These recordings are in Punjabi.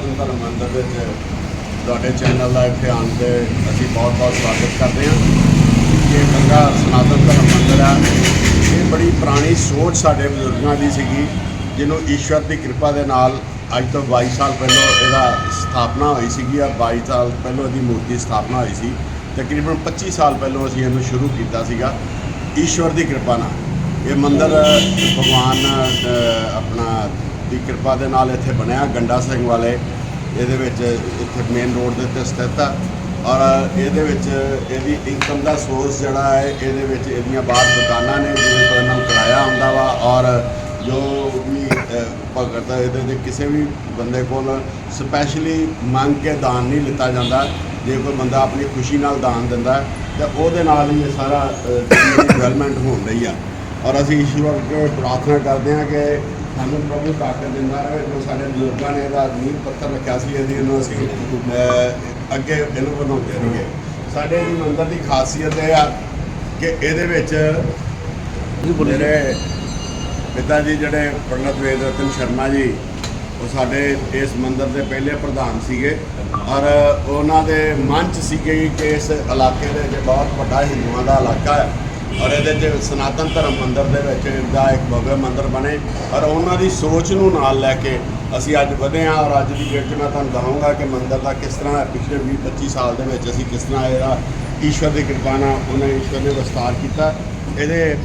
ਸਨਾਤਨ ਧਰਮ ਮੰਦਰ ਵਿੱਚ ਤੁਹਾਡੇ ਚੈਨਲ ਦਾ ਇੱਥੇ ਆਉਣ ਤੇ ਅਸੀਂ ਬਹੁਤ ਬਹੁਤ ਸਵਾਗਤ ਕਰਦੇ ਹਾਂ। ਇਹ ਗੰਗਾ ਸਨਾਤਨ ਧਰਮ ਮੰਦਰ ਹੈ ਇਹ ਬੜੀ ਪੁਰਾਣੀ ਸੋਚ ਸਾਡੇ ਬਜ਼ੁਰਗਾਂ ਦੀ ਸੀਗੀ, ਜਿਹਨੂੰ ਈਸ਼ਵਰ ਦੀ ਕਿਰਪਾ ਦੇ ਨਾਲ ਅੱਜ ਤੋਂ 22 ਸਾਲ ਪਹਿਲਾਂ ਇਹਦਾ ਸਥਾਪਨਾ ਹੋਈ ਸੀਗੀ ਆ। 22 ਸਾਲ ਪਹਿਲਾਂ ਇਹਦੀ ਮੂਰਤੀ ਸਥਾਪਨਾ ਹੋਈ ਸੀ। ਤਕਰੀਬਨ 25 ਸਾਲ ਪਹਿਲਾਂ ਅਸੀਂ ਇਹਨੂੰ ਸ਼ੁਰੂ ਕੀਤਾ ਸੀਗਾ, ਈਸ਼ਵਰ ਦੀ ਕਿਰਪਾ ਨਾਲ। ਇਹ ਮੰਦਿਰ ਭਗਵਾਨ ਆਪਣਾ ਦੀ ਕਿਰਪਾ ਦੇ ਨਾਲ ਇੱਥੇ ਬਣਿਆ, ਗੰਡਾ ਸਿੰਘ ਵਾਲੇ। ਇਹਦੇ ਵਿੱਚ ਇੱਥੇ ਮੇਨ ਰੋਡ ਦੇ ਉੱਤੇ ਸਥਿਤ ਆ। ਔਰ ਇਹਦੇ ਵਿੱਚ ਇਹਦੀ ਇਨਕਮ ਦਾ ਸੋਰਸ ਜਿਹੜਾ ਹੈ, ਇਹਦੇ ਵਿੱਚ ਇਹਦੀਆਂ ਬਾਹਰ ਦੁਕਾਨਾਂ ਨੇ ਜਿਹਦੇ ਤੋਂ ਇਹਨਾਂ ਨੂੰ ਕਿਰਾਇਆ ਹੁੰਦਾ ਵਾ। ਔਰ ਜੋ ਵੀ ਭਗਤ ਇਹਦੇ ਦੇ ਕਿਸੇ ਵੀ ਬੰਦੇ ਕੋਲ ਸਪੈਸ਼ਲੀ ਮੰਗ ਕੇ ਦਾਨ ਨਹੀਂ ਲਿੱਤਾ ਜਾਂਦਾ। ਜੇ ਕੋਈ ਬੰਦਾ ਆਪਣੀ ਖੁਸ਼ੀ ਨਾਲ ਦਾਨ ਦਿੰਦਾ ਤਾਂ ਉਹਦੇ ਨਾਲ ਹੀ ਇਹ ਸਾਰਾ ਡਿਵੈਲਪਮੈਂਟ ਹੋਣ ਰਹੀ ਆ। ਔਰ ਅਸੀਂ ਈਸ਼ਵਰ ਅੱਗੇ ਪ੍ਰਾਰਥਨਾ ਕਰਦੇ ਹਾਂ ਕਿ ਸਾਨੂੰ ਪ੍ਰਭੂ ਤਾਕਤ ਦਿੰਦਾ ਰਹੇ, ਜੋ ਸਾਡੇ ਬਜ਼ੁਰਗਾਂ ਨੇ ਇਹਦਾ ਨੀਂਹ ਪੱਥਰ ਰੱਖਿਆ ਸੀ, ਇਹਦੀ ਇਹਨੂੰ ਅਸੀਂ ਅੱਗੇ ਇਹਨੂੰ ਬਣਾਉਂਦੇ ਰਹੀਏ। ਸਾਡੇ ਦੀ ਮੰਦਰ ਦੀ ਖਾਸੀਅਤ ਇਹ ਆ ਕਿ ਇਹਦੇ ਵਿੱਚ ਮੇਰੇ ਪਿਤਾ ਜੀ, ਜਿਹੜੇ ਪੰਡਤ ਵੇਦ ਰਤਨ ਸ਼ਰਮਾ ਜੀ, ਉਹ ਸਾਡੇ ਇਸ ਮੰਦਰ ਦੇ ਪਹਿਲੇ ਪ੍ਰਧਾਨ ਸੀਗੇ। ਔਰ ਉਹਨਾਂ ਦੇ ਮਨ ਚ ਸੀਗੇ ਕਿ ਇਸ ਇਲਾਕੇ ਦੇ ਵਿੱਚ ਬਹੁਤ ਵੱਡਾ ਹਿੰਦੂਆਂ ਦਾ ਇਲਾਕਾ ਹੈ। ਔਰ ਇਹਦੇ 'ਚ ਸਨਾਤਨ ਧਰਮ ਮੰਦਰ ਦੇ ਵਿੱਚ ਦਾ ਇੱਕ ਭਵਯ ਮੰਦਰ ਬਣੇ। ਔਰ ਉਹਨਾਂ ਦੀ ਸੋਚ ਨੂੰ ਨਾਲ ਲੈ ਕੇ ਅਸੀਂ ਅੱਜ ਵਧੇ ਹਾਂ ਔਰ ਅੱਜ ਦੀ ਡੇਟ 'ਚ ਮੈਂ ਤੁਹਾਨੂੰ ਦਵਾਂਗਾ ਕਿ ਮੰਦਰ ਦਾ ਕਿਸ ਤਰ੍ਹਾਂ ਪਿਛਲੇ 20 25 ਸਾਲ ਦੇ ਵਿੱਚ ਅਸੀਂ ਕਿਸ ਤਰ੍ਹਾਂ ਇਹਦਾ ਈਸ਼ਵਰ ਦੀ ਕਿਰਪਾ ਨਾਲ ਉਹਨੇ ਈਸ਼ਵਰ ਨੇ ਵਿਸਤਾਰ ਕੀਤਾ। ਇਹਦੇ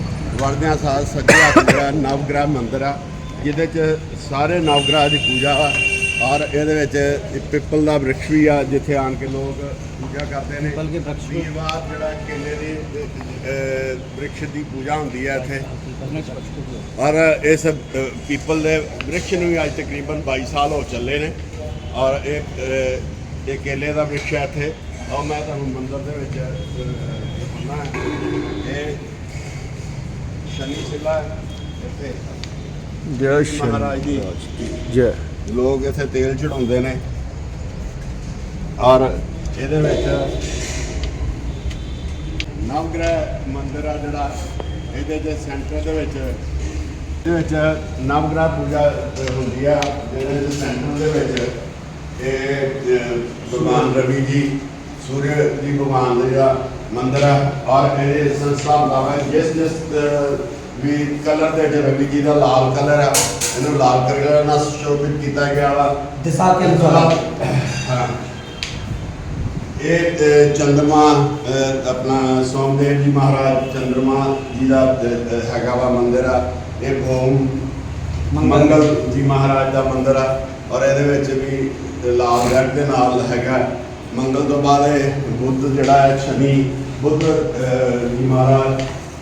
ਵਰਦਿਆਂ ਸਾਲ ਸੱਜੇ ਹੱਥ ਜਿਹੜਾ ਨਵਗ੍ਰਹ ਮੰਦਿਰ ਆ, ਜਿਹਦੇ 'ਚ ਸਾਰੇ ਨਵਗ੍ਰਹਿ ਦੀ ਪੂਜਾ ਵਾ ਔਰ ਇਹਦੇ ਵਿੱਚ ਪਿੱਪਲ ਦਾ ਵ੍ਰਿਕਸ਼ ਵੀ ਆ ਜਿੱਥੇ ਆਣ ਕੇ ਲੋਕ ਪੂਜਾ ਕਰਦੇ ਨੇ। ਪਿੱਪਲ ਕੇ ਵ੍ਰਿਕਸ਼ ਵੀ- ਵੀਰਵਾਰ ਜਿਹੜਾ ਕੇਲੇ ਦੀ ਵ੍ਰਿਕਸ਼ ਦੀ ਪੂਜਾ ਹੁੰਦੀ ਹੈ ਇੱਥੇ। ਔਰ ਇਸ ਪੀਪਲ ਦੇ ਵ੍ਰਿਕਸ਼ ਨੂੰ ਵੀ ਅੱਜ ਤਕਰੀਬਨ 22 ਸਾਲ ਹੋ ਚੱਲੇ ਨੇ। ਔਰ ਇਹ ਇਹ ਕੇਲੇ ਦਾ ਵ੍ਰਿਕਸ਼ ਹੈ ਇੱਥੇ। ਔਰ ਮੈਂ ਤੁਹਾਨੂੰ ਮੰਦਿਰ ਦੇ ਵਿੱਚ ਦਿਖਾਉਣਾ ਹੈ। ਇਹ ਸ਼ਨੀ ਸਿਲਾ ਇੱਥੇ। ਜੈ ਮਹਾਰਾਜ ਦੀ ਜੈ। ਲੋਕ ਇੱਥੇ ਤੇਲ ਚੜਾਉਂਦੇ ਨੇ। ਔਰ ਇਹਦੇ ਵਿੱਚ ਨਵਗ੍ਰਹਿ ਮੰਦਿਰ ਆ ਜਿਹੜਾ, ਇਹਦੇ ਦੇ ਸੈਂਟਰ ਦੇ ਵਿੱਚ, ਇਹਦੇ ਵਿੱਚ ਨਵਗ੍ਰਹਿ ਪੂਜਾ ਹੁੰਦੀ ਆ ਜਿਹਦੇ ਵਿੱਚ ਸੈਂਟਰ ਦੇ ਵਿੱਚ ਇਹ ਭਗਵਾਨ ਰਵੀ ਜੀ, ਸੂਰਜ ਜੀ ਭਗਵਾਨ ਦਾ ਜਿਹੜਾ ਮੰਦਿਰ ਆ, ਔਰ ਇਹਦੇ ਸੰਸਥਾ ਦਾ ਜਿਸ ਜਿਸ ਵੀ ਕਲਰ ਦੇ ਰਵੀ ਜੀ ਦਾ ਲਾਲ ਕਲਰ ਆ। ਇਹਨੂੰ ਲਾਲ ਕਲਰ ਨਾਲ ਸੁਸ਼ੋਭਿਤ ਕੀਤਾ ਗਿਆ ਵਾ। ਦਿਸ਼ਾ ਕੇ ਅਨੁਸਾਰ ਹਾਂ। ਇਹ ਚੰਦਰਮਾ ਆਪਣਾ ਸੋਮਦੇਵ ਜੀ ਮਹਾਰਾਜ ਚੰਦਰਮਾ ਜੀ ਦਾ ਹੈਗਾ ਵਾ ਮੰਦਿਰ ਆ। ਇਹ ਭੋਮ ਮੰਗਲ ਜੀ ਮਹਾਰਾਜ ਦਾ ਮੰਦਿਰ ਆ। ਔਰ ਇਹਦੇ ਵਿੱਚ ਵੀ ਲਾਲ ਰੰਗ ਦੇ ਨਾਲ ਹੈਗਾ। ਮੰਗਲ ਤੋਂ ਬਾਅਦ ਇਹ ਬੁੱਧ ਜਿਹੜਾ ਹੈ ਸ਼ਨੀ ਬੁੱਧ ਜੀ ਮਹਾਰਾਜ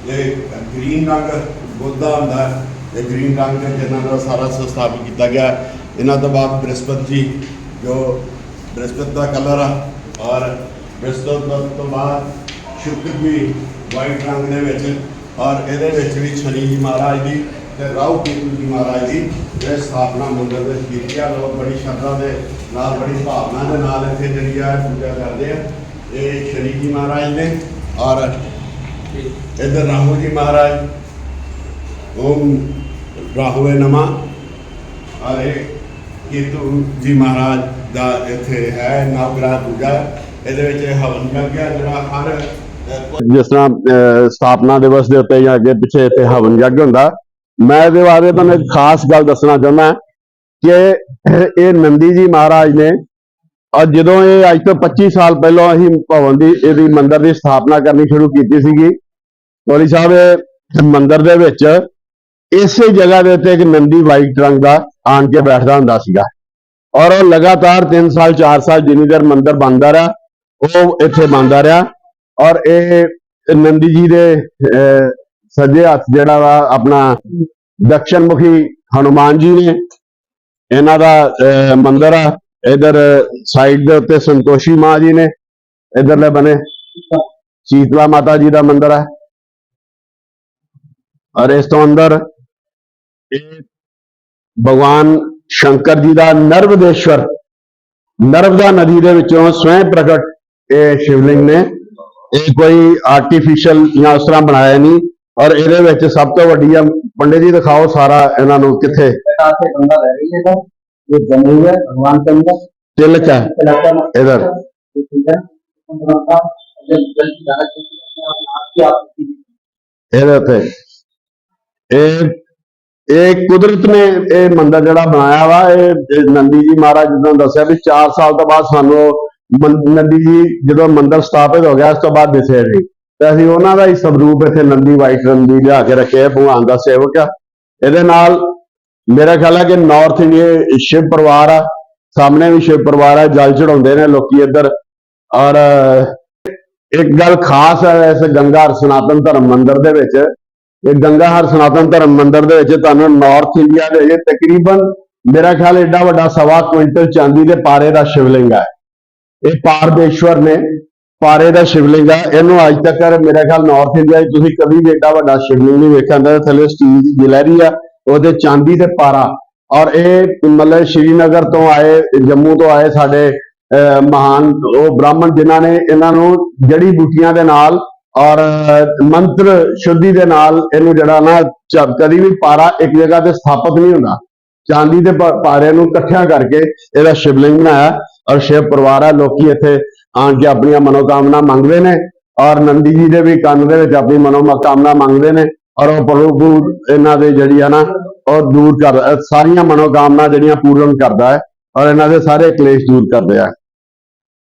ਇਹ ਗ੍ਰੀਨ ਰੰਗ ਬੁੱਧਾ ਹੁੰਦਾ ਹੈ। ਇਹ ਗ੍ਰੀਨ ਰੰਗ ਦੇ ਜਿਹਨਾਂ ਦਾ ਸਾਰਾ ਸਥਾਪਿਤ ਕੀਤਾ ਗਿਆ ਇਹਨਾਂ ਤੋਂ ਬਾਅਦ ਬ੍ਰਿਹਸਪਤੀ ਜੀ, ਜੋ ਬ੍ਰਿਹਸਪਤੀ ਦਾ ਕਲਰ ਆ, ਔਰ ਬ੍ਰਿਹਸਪਤੀ ਤੋਂ ਬਾਅਦ ਸ਼ੁਕਰ ਵੀ ਵਾਈਟ ਰੰਗ ਦੇ ਵਿੱਚ, ਔਰ ਇਹਦੇ ਵਿੱਚ ਵੀ ਸ਼ਨੀ ਜੀ ਮਹਾਰਾਜ ਦੀ ਤੇ ਰਾਹੂ ਕੇਤੂ ਜੀ ਮਹਾਰਾਜ ਦੀ ਇਹ ਸਥਾਪਨਾ ਮੰਦਰ ਦੇ ਕੀਤੀ ਆ ਲੋਕ ਬੜੀ ਸ਼ਰਧਾ ਦੇ ਨਾਲ, ਬੜੀ ਭਾਵਨਾ ਦੇ ਨਾਲ ਇੱਥੇ ਜਿਹੜੀ ਆ ਪੂਜਾ ਕਰਦੇ ਆ ਇਹ ਸ਼ਨੀ ਜੀ ਮਹਾਰਾਜ ਨੇ, ਔਰ ਇੱਧਰ ਰਾਹੂ ਜੀ ਮਹਾਰਾਜ, ਓਮ ਰਾਹੁਵੇ ਨਮਾ। ਔਰ ਕੇਤੂ ਜੀ ਮਹਾਰਾਜ ਦਾ ਇੱਥੇ ਹੈ, ਨਵਗ੍ਰਹ ਪੂਜਾ। ਇਹਦੇ ਵਿੱਚ ਹਵਨ ਯੱਗ ਜਿਹੜਾ ਹਰ ਜਿਸ ਤਰ੍ਹਾਂ ਸਥਾਪਨਾ ਦਿਵਸ ਦੇ ਉੱਤੇ ਜਾਂ ਅੱਗੇ ਪਿੱਛੇ ਇੱਥੇ ਹਵਨ ਯੱਗ ਹੁੰਦਾ। ਮੈਂ ਇਹਦੇ ਬਾਰੇ ਤੁਹਾਨੂੰ ਇੱਕ ਖਾਸ ਗੱਲ ਦੱਸਣਾ ਚਾਹੁੰਦਾ ਕਿ ਇਹ ਨੰਦੀ ਜੀ ਮਹਾਰਾਜ ਨੇ ਔਰ ਜਦੋਂ ਇਹ ਅੱਜ ਤੋਂ 25 ਸਾਲ ਪਹਿਲਾਂ ਅਸੀਂ ਭਵਨ ਦੀ, ਇਹਦੀ ਮੰਦਿਰ ਦੀ ਸਥਾਪਨਾ ਕਰਨੀ ਸ਼ੁਰੂ ਕੀਤੀ ਸੀਗੀ। ਕੋਲੀ ਸਾਹਿਬ ਇਹ ਮੰਦਿਰ ਦੇ ਵਿੱਚ ਇਸੇ ਜਗ੍ਹਾ ਦੇ ਉੱਤੇ ਇੱਕ ਨੰਦੀ ਵਾਈਟ ਰੰਗ ਦਾ ਆਣ ਕੇ ਬੈਠਦਾ ਹੁੰਦਾ ਸੀਗਾ। ਔਰ ਉਹ ਲਗਾਤਾਰ 3 ਸਾਲ 4 ਸਾਲ ਜਿੰਨੀ ਦੇਰ ਮੰਦਿਰ ਬਣਦਾ ਰਿਹਾ ਉਹ ਇੱਥੇ ਬਣਦਾ ਰਿਹਾ। ਔਰ ਇਹ ਨੰਦੀ ਜੀ ਦੇ ਸੱਜੇ ਹੱਥ ਜਿਹੜਾ ਵਾ ਆਪਣਾ ਦਕਸ਼ਨ ਮੁਖੀ ਹਨੂਮਾਨ ਜੀ ਨੇ ਇਹਨਾਂ ਦਾ ਅਹ, ਮੰਦਿਰ ਆ। ਇਧਰ ਸਾਈਡ ਦੇ ਉੱਤੇ ਸੰਤੋਸ਼ੀ ਮਾਂ ਜੀ ਨੇ ਇਧਰਲੇ ਬਨੇ ਸ਼ੀਤਲਾ ਮਾਤਾ ਜੀ ਦਾ ਮੰਦਿਰ ਹੈ ਔਰ ਇਸ ਤੋਂ ਅੰਦਰ ਇਹ ਭਗਵਾਨ ਸ਼ੰਕਰ ਜੀ ਦਾ ਨਰਵਦੇਸ਼ਵਰ ਨਰਵਦਾ ਨਦੀ ਦੇ ਵਿੱਚੋਂ ਸਵੈ ਪ੍ਰਗਟ ਇਹ ਸ਼ਿਵਲਿੰਗ ਨੇ ਇਹ ਕੋਈ ਆਰਟੀਫੀਸ਼ੀਅਲ ਜਾਂ ਉਸ ਤਰ੍ਹਾਂ ਬਣਾਇਆ ਨਹੀਂ ਔਰ ਇਹਦੇ ਵਿੱਚ ਸਭ ਤੋਂ ਵੱਡੀ ਆ ਪੰਡੇ ਜੀ ਦਿਖਾਓ ਸਾਰਾ ਇਹਨਾਂ ਨੂੰ ਕਿੱਥੇ ਤਿਲਕ ਹੈ ਇਧਰ ਇਹਦੇ ਉੱਤੇ ਇਹ ਇਹ ਕੁਦਰਤ ਨੇ ਇਹ ਮੰਦਿਰ ਜਿਹੜਾ ਬਣਾਇਆ ਵਾ, ਇਹ ਨੰਦੀ ਜੀ ਮਹਾਰਾਜ ਜੀ ਦੱਸਿਆ ਵੀ 4 ਸਾਲ ਤੋਂ ਬਾਅਦ ਸਾਨੂੰ ਨੰਦੀ ਜੀ ਜਦੋਂ ਮੰਦਿਰ ਸਥਾਪਿਤ ਹੋ ਗਿਆ ਉਸ ਤੋਂ ਬਾਅਦ ਦਿਸੇ ਜੀ ਤੇ ਅਸੀਂ ਉਹਨਾਂ ਦਾ ਹੀ ਸਵਰੂਪ ਇੱਥੇ ਨੰਦੀ ਵਾਈਟ ਨੰਦੀ ਲਿਆ ਕੇ ਰੱਖਿਆ ਭਗਵਾਨ ਦਾ ਸੇਵਕ ਆ। ਇਹਦੇ ਨਾਲ ਮੇਰਾ ਖਿਆਲ ਹੈ ਕਿ ਨਾਰਥ ਇੰਡੀਆ ਸ਼ਿਵ ਪਰਿਵਾਰ ਆ, ਸਾਹਮਣੇ ਵੀ ਸ਼ਿਵ ਪਰਿਵਾਰ ਆ, ਜਲ ਚੜਾਉਂਦੇ ਨੇ ਲੋਕੀ ਇੱਧਰ। ਔਰ ਇੱਕ ਗੱਲ ਖਾਸ ਹੈ ਇਸ ਗੰਗਾ ਸਨਾਤਨ ਧਰਮ ਮੰਦਿਰ ਦੇ ਵਿੱਚ ਇਹ ਗੰਗਾ ਹਰ ਸਨਾਤਨ ਧਰਮ ਮੰਦਿਰ ਦੇ ਵਿੱਚ ਤੁਹਾਨੂੰ ਨਾਰਥ ਇੰਡੀਆ ਦੇ ਵਿੱਚ ਤਕਰੀਬਨ ਮੇਰਾ ਖਿਆਲ ਏਡਾ ਵੱਡਾ ਸਵਾ ਕੁਇੰਟਲ ਚਾਂਦੀ ਦੇ ਪਾਰੇ ਦਾ ਸ਼ਿਵਲਿੰਗ ਹੈ। ਇਹ ਪਾਰਦੇਸ਼ਵਰ ਨੇ ਪਾਰੇ ਦਾ ਸ਼ਿਵਲਿੰਗ ਹੈ। ਇਹਨੂੰ ਅੱਜ ਤੱਕ ਮੇਰਾ ਖਿਆਲ ਨਾਰਥ ਇੰਡੀਆ 'ਚ ਤੁਸੀਂ ਕਦੀ ਵੀ ਐਡਾ ਵੱਡਾ ਸ਼ਿਵਲਿੰਗ ਨਹੀਂ ਵੇਖਿਆ ਹੁੰਦਾ। ਥੱਲੇ ਸਟੀਲ ਦੀ ਗਿਲਹਰੀ ਆ ਉਹਦੇ ਚਾਂਦੀ ਤੇ ਪਾਰਾ। ਔਰ ਇਹ ਮਤਲਬ ਸ਼੍ਰੀਨਗਰ ਤੋਂ ਆਏ ਜੰਮੂ ਤੋਂ ਆਏ ਸਾਡੇ ਅਹ, ਮਹਾਨ ਉਹ ਬ੍ਰਾਹਮਣ ਜਿਨ੍ਹਾਂ ਨੇ ਇਹਨਾਂ ਨੂੰ ਜੜੀ ਬੂਟੀਆਂ ਦੇ ਨਾਲ ਔਰ ਮੰਤਰ ਸ਼ੁੱਧੀ ਦੇ ਨਾਲ ਇਹਨੂੰ ਜਿਹੜਾ ਨਾ ਚ- ਕਦੀ ਵੀ ਪਾਰਾ ਇੱਕ ਜਗ੍ਹਾ ਤੇ ਸਥਾਪਿਤ ਨਹੀਂ ਹੁੰਦਾ। ਚਾਂਦੀ ਦੇ ਪਾਰਿਆਂ ਨੂੰ ਇਕੱਠਿਆਂ ਕਰਕੇ ਇਹਦਾ ਸ਼ਿਵਲਿੰਗ ਬਣਾਇਆ ਔਰ ਸ਼ਿਵ ਪਰਿਵਾਰ ਆ, ਲੋਕੀ ਇੱਥੇ ਆਣ ਕੇ ਆਪਣੀਆਂ ਮਨੋਕਾਮਨਾ ਮੰਗਦੇ ਨੇ ਔਰ ਨੰਦੀ ਜੀ ਦੇ ਵੀ ਕੰਨ ਦੇ ਵਿੱਚ ਆਪਣੀ ਮਨੋਕਾਮਨਾ ਮੰਗਦੇ ਨੇ ਔਰ ਉਹ ਪ੍ਰਭੂ ਇਹਨਾਂ ਦੇ ਜਿਹੜੀ ਆ ਨਾ, ਉਹ ਦੂਰ ਕਰ ਸਾਰੀਆਂ ਮਨੋਕਾਮਨਾ ਜਿਹੜੀਆਂ ਪੂਰਨ ਕਰਦਾ ਹੈ ਔਰ ਇਹਨਾਂ ਦੇ ਸਾਰੇ ਕਲੇਸ਼ ਦੂਰ ਕਰਦੇ ਆ।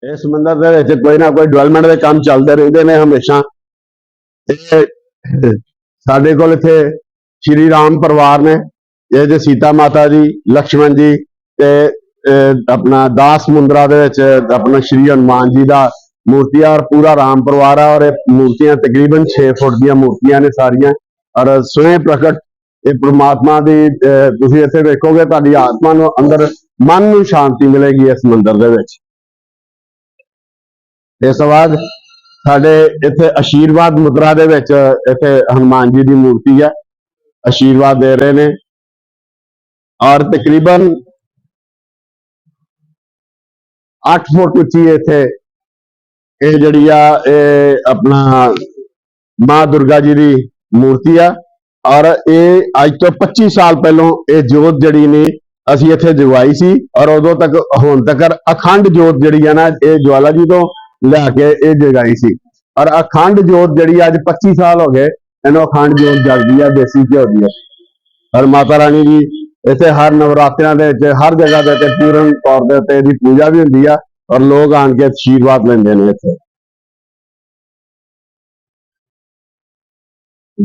ਇਸ ਮੰਦਿਰ ਦੇ ਵਿੱਚ ਕੋਈ ਨਾ ਕੋਈ ਡਿਵੈਲਪਮੈਂਟ ਦੇ ਕੰਮ ਚੱਲਦੇ ਰਹਿੰਦੇ ਨੇ ਹਮੇਸ਼ਾ। ਤੇ ਸਾਡੇ ਕੋਲ ਇੱਥੇ ਸ਼੍ਰੀ ਰਾਮ ਪਰਿਵਾਰ ਨੇ, ਇਹ ਜੇ ਸੀਤਾ ਮਾਤਾ ਜੀ ਲక్ష్మణ ਜੀ ਤੇ ਆਪਣਾ ਦਾਸ ਮੁੰਦਰਾ ਦੇ ਵਿੱਚ ਆਪਣਾ ਸ਼੍ਰੀ ਹਨੂਮਾਨ ਜੀ ਦਾ ਮੂਰਤੀ ਔਰ ਪੂਰਾ ਰਾਮ ਪਰਿਵਾਰ ਆ ਔਰ ਇਹ ਮੂਰਤੀਆਂ ਤਕਰੀਬਨ 6 ਫੁੱਟ ਦੀਆਂ ਮੂਰਤੀਆਂ ਨੇ ਸਾਰੀਆਂ ਔਰ ਸੁਨੇ ਪ੍ਰਗਟ ਇਹ ਪ੍ਰਮਾਤਮਾ ਦੀ ਤੁਸੀਂ ਇੱਥੇ ਵੇਖੋਗੇ ਤੁਹਾਡੀ ਆਤਮਾ ਨੂੰ ਅੰਦਰ ਮਨ ਨੂੰ ਸ਼ਾਂਤੀ ਮਿਲੇਗੀ ਇਸ ਮੰਦਰ ਦੇ ਵਿੱਚ। ਇਸ ਤੋਂ ਬਾਅਦ ਸਾਡੇ ਇੱਥੇ ਆਸ਼ੀਰਵਾਦ ਮੁਦਰਾ ਦੇ ਵਿੱਚ ਇੱਥੇ ਹਨੂਮਾਨ ਜੀ ਦੀ ਮੂਰਤੀ ਹੈ। ਆਸ਼ੀਰਵਾਦ ਦੇ ਰਹੇ ਨੇ। ਔਰ ਤਕਰੀਬਨ 8 ਫੁੱਟ ਉੱਚੀ ਇੱਥੇ ਇਹ ਜਿਹੜੀ ਆ, ਇਹ ਆਪਣਾ ਮਾਂ ਦੁਰਗਾ ਜੀ ਦੀ ਮੂਰਤੀ ਆ। ਔਰ ਇਹ ਅੱਜ ਤੋਂ 25 ਸਾਲ ਪਹਿਲਾਂ ਇਹ ਜੋਤ ਜਿਹੜੀ ਨੇ ਅਸੀਂ ਇੱਥੇ ਜਗਵਾਈ ਸੀ। ਔਰ ਉਦੋਂ ਤੱਕ ਹੁਣ ਤੱਕ ਅਖੰਡ ਜੋਤ ਜਿਹੜੀ ਆ ਨਾ, ਇਹ ਜਵਾਲਾ ਜੀ ਤੋਂ ਲਿਆ ਕੇ ਇਹ ਜਗਾਈ ਸੀ। ਔਰ ਅਖੰਡ ਜੋਤ ਜਿਹੜੀ ਅੱਜ 25 ਸਾਲ ਹੋ ਗਏ ਇਹਨੂੰ ਅਖੰਡ ਜੋਤ ਜਗਦੀ ਆ ਦੇਸੀ ਘਿਓ ਦੀ। ਆ। ਔਰ ਮਾਤਾ ਰਾਣੀ ਜੀ ਇੱਥੇ ਹਰ ਨਵਰਾਤਰਿਆਂ ਦੇ ਵਿੱਚ ਹਰ ਜਗ੍ਹਾ ਦੇ ਉੱਤੇ ਪੂਰਨ ਤੌਰ ਦੇ ਉੱਤੇ ਇਹਦੀ ਪੂਜਾ ਵੀ ਹੁੰਦੀ ਆ ਔਰ ਲੋਕ ਆਣ ਕੇ ਆਸ਼ੀਰਵਾਦ ਲੈਂਦੇ ਨੇ ਇੱਥੇ।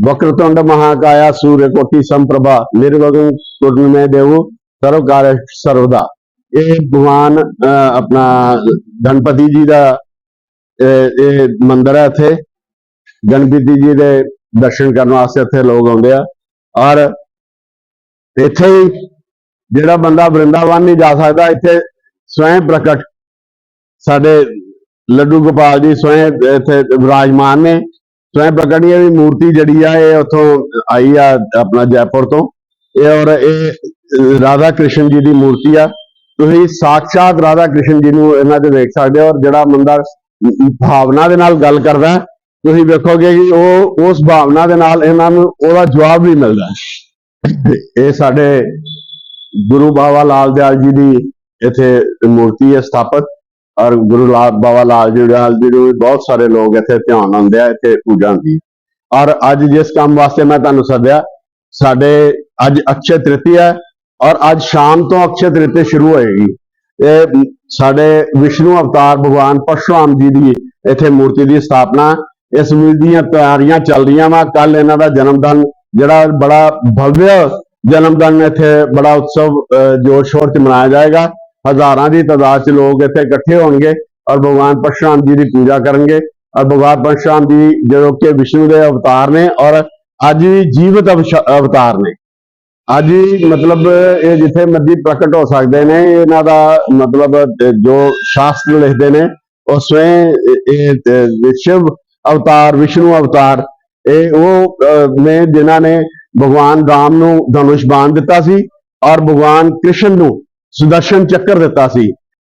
ਵਕਰਤੁੰਡ ਮਹਾਕਾਇਆ ਸੂर्य ਕੋਟੀ ਸੰਪ੍ਰਭਾ ਨਿਰਵਗਨ ਕੁਰਨਮੇ ਦੇਵ ਸਰਵ ਕਾਰਜ ਸਰਵਦਾ। ਇਹ ਭਗਵਾਨ ਅਹ, ਆਪਣਾ ਗਣਪਤੀ ਜੀ ਦਾ ਇਹ ਮੰਦਿਰ ਹੈ ਇੱਥੇ। ਗਣਪਤੀ ਜੀ ਦੇ ਦਰਸ਼ਨ ਕਰਨ ਵਾਸਤੇ ਇੱਥੇ ਲੋਕ ਆਉਂਦੇ ਆ। ਔਰ ਇੱਥੇ ਜਿਹੜਾ ਬੰਦਾ ਬ੍ਰਿੰਦਾਵਨ ਨਹੀਂ ਜਾ ਸਕਦਾ, ਇੱਥੇ ਸਵੈਂ ਪ੍ਰਗਟ ਸਾਡੇ ਲੱਡੂ ਗੋਪਾਲ ਜੀ ਸਵੈਂ ਇੱਥੇ ਵਿਰਾਜਮਾਨ ਨੇ। ਸਵੈਂ ਪ੍ਰਗਟੀਆਂ ਦੀ ਮੂਰਤੀ ਜਿਹੜੀ ਆ, ਇਹ ਉੱਥੋਂ ਆਈ ਆ ਆਪਣਾ ਜੈਪੁਰ ਤੋਂ। ਇਹ ਔਰ ਇਹ ਰਾਧਾ ਕ੍ਰਿਸ਼ਨ ਜੀ ਦੀ ਮੂਰਤੀ ਆ। ਤੁਸੀਂ ਸਾਖਸ਼ਾਤ ਰਾਧਾ ਕ੍ਰਿਸ਼ਨ ਜੀ ਨੂੰ ਇਹਨਾਂ 'ਚ ਵੇਖ ਸਕਦੇ ਹੋ ਔਰ ਜਿਹੜਾ ਬੰਦਾ ਭਾਵਨਾ ਦੇ ਨਾਲ ਗੱਲ ਕਰਦਾ ਤੁਸੀਂ ਵੇਖੋਗੇ ਕਿ ਉਹ ਉਸ ਭਾਵਨਾ ਦੇ ਨਾਲ ਇਹਨਾਂ ਨੂੰ ਉਹਦਾ ਜਵਾਬ ਵੀ ਮਿਲਦਾ ਇਹ ਸਾਡੇ ਗੁਰੂ ਬਾਬਾ ਲਾਲ ਦਿਆਲ ਜੀ ਦੀ ਇੱਥੇ ਮੂਰਤੀ ਹੈ ਸਥਾਪਿਤ, ਔਰ ਗੁਰੂ ਲਾਲ ਬਾਬਾ ਲਾਲ ਜੀ ਦਿਆਲ ਜੀ ਨੂੰ ਵੀ ਬਹੁਤ ਸਾਰੇ ਲੋਕ ਇੱਥੇ ਧਿਆਨ ਆਉਂਦੇ ਆ, ਇੱਥੇ ਪੂਜਾ ਹੁੰਦੀ ਔਰ ਅੱਜ ਜਿਸ ਕੰਮ ਵਾਸਤੇ ਮੈਂ ਤੁਹਾਨੂੰ ਸੱਦਿਆ, ਸਾਡੇ ਅੱਜ ਅਕਸ਼ੇ ਤ੍ਰਿਤੀਆ ਹੈ, ਔਰ ਅੱਜ ਸ਼ਾਮ ਤੋਂ ਅਕਸ਼ੇ ਤ੍ਰਿਤੀਆ ਸ਼ੁਰੂ ਹੋਏਗੀ। ਸਾਡੇ ਵਿਸ਼ਨੂੰ ਅਵਤਾਰ ਭਗਵਾਨ ਪਰਸ਼ੁਰਾਮ ਜੀ ਦੀ ਇੱਥੇ ਮੂਰਤੀ ਦੀ ਸਥਾਪਨਾ ਇਸ ਮੂਰਤੀ ਦੀਆਂ ਤਿਆਰੀਆਂ ਚੱਲ ਰਹੀਆਂ ਵਾ। ਕੱਲ ਇਹਨਾਂ ਦਾ ਜਨਮਦਿਨ ਜਿਹੜਾ ਬੜਾ ਭਵਯ ਜਨਮਦਿਨ ਇੱਥੇ ਬੜਾ ਉਤਸਵ ਅਹ, ਜੋਰ ਸ਼ੋਰ ਚ ਮਨਾਇਆ ਜਾਏਗਾ। ਹਜ਼ਾਰਾਂ ਦੀ ਤਾਦਾਦ ਚ ਲੋਕ ਇੱਥੇ ਇਕੱਠੇ ਹੋਣਗੇ ਔਰ ਭਗਵਾਨ ਪਰਸ਼ੁਰਾਮ ਜੀ ਦੀ ਪੂਜਾ ਕਰਨਗੇ। ਔਰ ਭਗਵਾਨ ਪਰਸ਼ੁਰਾਮ ਜੀ ਜੋ ਕਿ ਵਿਸ਼ਨੂੰ ਦੇ ਅਵਤਾਰ ਨੇ ਔਰ ਅੱਜ ਵੀ ਜੀਵਤ ਅਵਸ਼- ਅਵਤਾਰ ਨੇ। ਅੱਜ ਵੀ ਮਤਲਬ ਇਹ ਜਿੱਥੇ ਮਰਜ਼ੀ ਪ੍ਰਗਟ ਹੋ ਸਕਦੇ ਨੇ, ਇਹਨਾਂ ਦਾ ਮਤਲਬ ਜੋ ਸ਼ਾਸਤਰ ਲਿਖਦੇ ਨੇ, ਉਹ ਸਵੈਂ ਇਹ- ਸ਼ਿਵ ਅਵਤਾਰ, ਵਿਸ਼ਨੂੰ ਅਵਤਾਰ, ਇਹ ਉਹ ਨੇ ਜਿਨ੍ਹਾਂ ਨੇ ਭਗਵਾਨ ਰਾਮ ਨੂੰ ਧਨੁਸ਼ ਬਾਣ ਦਿੱਤਾ ਸੀ ਔਰ ਭਗਵਾਨ ਕ੍ਰਿਸ਼ਨ ਨੂੰ ਸੁਦਰਸ਼ਨ ਚੱਕਰ ਦਿੱਤਾ ਸੀ।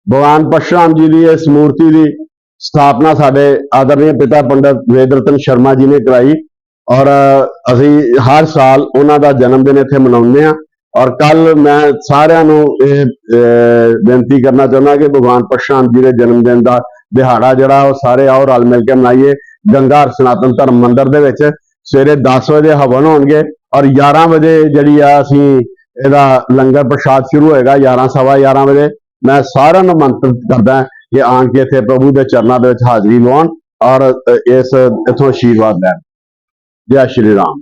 ਭਗਵਾਨ ਪਰਸ਼ੁਰਾਮ ਜੀ ਦੀ ਇਸ ਮੂਰਤੀ ਦੀ ਸਥਾਪਨਾ ਸਾਡੇ ਆਦਰਣੀ ਪਿਤਾ ਪੰਡਤ ਵੇਦਰਤਨ ਸ਼ਰਮਾ ਜੀ ਨੇ ਕਰਾਈ। ਔਰ ਅਸੀਂ ਹਰ ਸਾਲ ਉਹਨਾਂ ਦਾ ਜਨਮ ਦਿਨ ਇੱਥੇ ਮਨਾਉਂਦੇ ਆ ਔਰ ਕੱਲ ਮੈਂ ਸਾਰਿਆਂ ਨੂੰ ਇਹ ਬੇਨਤੀ ਕਰਨਾ ਚਾਹੁੰਦਾ ਕਿ ਭਗਵਾਨ ਪ੍ਰਸ਼ਾਂਤ ਜੀ ਦੇ ਜਨਮ ਦਿਨ ਦਾ ਦਿਹਾੜਾ ਜਿਹੜਾ, ਉਹ ਸਾਰੇ ਆਓ ਰਲ ਮਿਲ ਕੇ ਮਨਾਈਏ। ਗੰਗਾ ਸਨਾਤਨ ਧਰਮ ਮੰਦਿਰ ਦੇ ਵਿੱਚ ਸਵੇਰੇ 10 ਵਜੇ ਹਵਨ ਹੋਣਗੇ ਔਰ 11 ਵਜੇ ਜਿਹੜੀ ਆ ਅਸੀਂ ਇਹਦਾ ਲੰਗਰ ਪ੍ਰਸ਼ਾਦ ਸ਼ੁਰੂ ਹੋਏਗਾ 11 ਸਵਾ 11 ਵਜੇ। ਮੈਂ ਸਾਰਿਆਂ ਨੂੰ ਮੰਤਰਿਤ ਕਰਦਾ ਕਿ ਆਣ ਕੇ ਇੱਥੇ ਪ੍ਰਭੂ ਦੇ ਚਰਨਾਂ ਦੇ ਵਿੱਚ ਹਾਜ਼ਰੀ ਲਵਾਉਣ ਔਰ ਇਸ ਇਥੋਂ ਆਸ਼ੀਰਵਾਦ ਲੈਣ। ਜੈ ਸ਼੍ਰੀ ਰਾਮ